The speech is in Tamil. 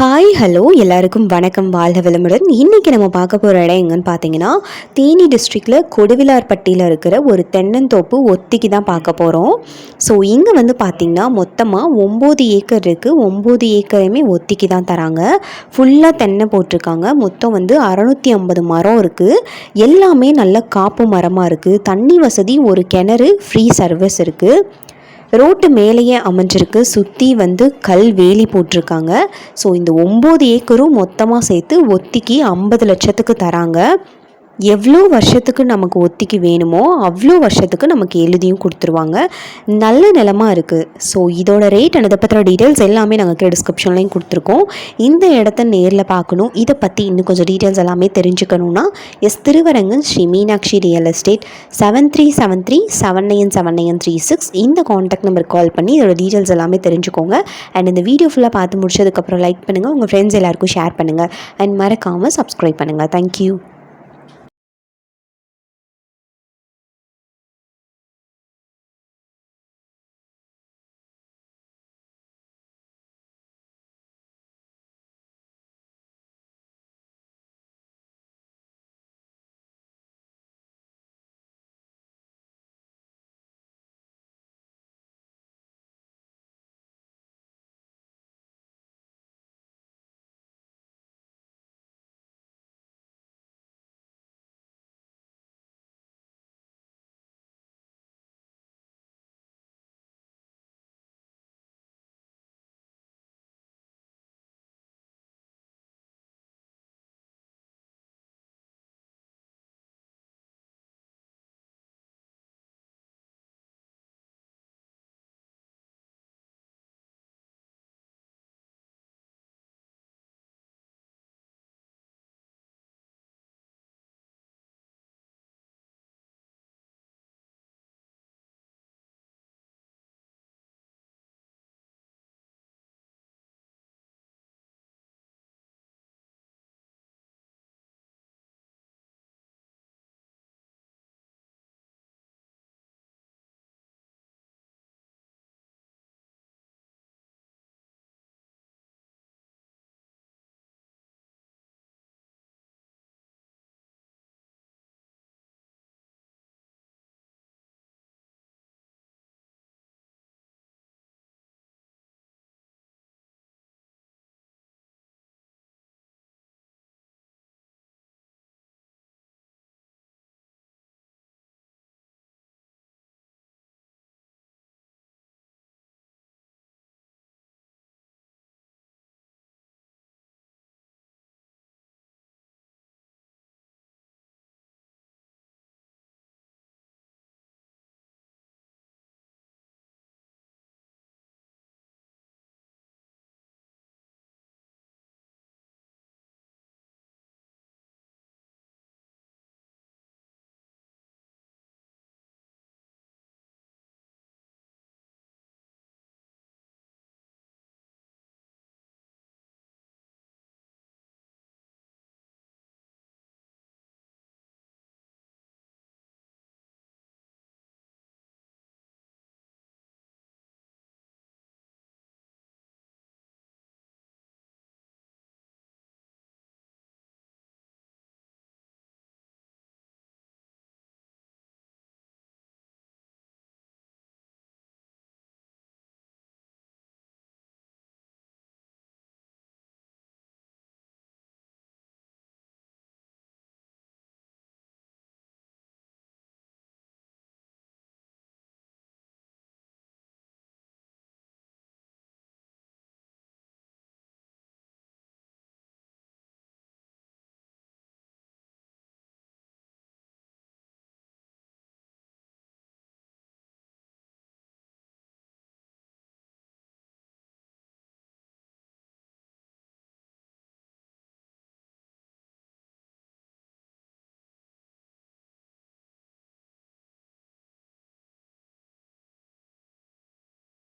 ஹாய் ஹலோ எல்லாருக்கும் வணக்கம். வாழ்க விளம்புடன் இன்றைக்கி நம்ம பார்க்க போகிற இடம் எங்கன்னு பார்த்தீங்கன்னா தேனி டிஸ்ட்ரிக்டில் கொடுவிலார்பட்டியில் இருக்கிற ஒரு தென்னந்தோப்பு ஒத்திக்கு தான் பார்க்க போகிறோம் ஸோ இங்கே வந்து பார்த்திங்கன்னா மொத்தமாக ஒம்பது ஏக்கர் இருக்குது ஒம்பது ஏக்கரையுமே ஒத்திக்கு தான் தராங்க. ஃபுல்லாக தென்னை போட்டிருக்காங்க. மொத்தம் வந்து அறநூற்றி ஐம்பது மரம் இருக்குது எல்லாமே நல்ல காப்பு மரமாக இருக்குது தண்ணி வசதி ஒரு கிணறு ஃப்ரீ சர்வீஸ் இருக்குது ரோட்டு மேலேயே அமைஞ்சிருக்கு. சுற்றி வந்து கல் வேலி போட்டிருக்காங்க. ஸோ இந்த ஒம்பது ஏக்கரும் மொத்தமாக சேர்த்து ஒத்திக்கு ஐம்பது லட்சத்துக்கு தராங்க. எவ்வளோ வருஷத்துக்கு நமக்கு ஒத்திக்கு வேணுமோ அவ்வளோ வருஷத்துக்கு நமக்கு எழுதியும் கொடுத்துருவாங்க. நல்ல நிலமா இருக்குது ஸோ இதோட ரேட் அண்ட் இதை பற்றின டீட்டெயில்ஸ் எல்லாமே நாங்கள் கீழே டிஸ்கிரிப்ஷன்லையும் கொடுத்துருக்கோம். இந்த இடத்த நேரில் பார்க்கணும். இதை பற்றி இன்னும் கொஞ்சம் டீட்டெயில்ஸ் எல்லாமே தெரிஞ்சுக்கணுன்னா S Thiruvarangan Sri Meenakshi real estate seven three seven three seven nine seven nine three six இந்த காண்டாக்ட் நம்பருக்கு கால் பண்ணி இதோட டீட்டெயில்ஸ் எல்லாமே தெரிஞ்சுக்கோங்க. அண்ட் இந்த வீடியோ ஃபுல்லாக பார்த்து முடிச்சதுக்கப்புறம் லைக் பண்ணுங்கள் உங்கள் ஃப்ரெண்ட்ஸ் எல்லாருக்கும் ஷேர் பண்ணுங்கள் அண்ட் மறக்காமல் சப்ஸ்கிரைப் பண்ணுங்கள் தேங்க்யூ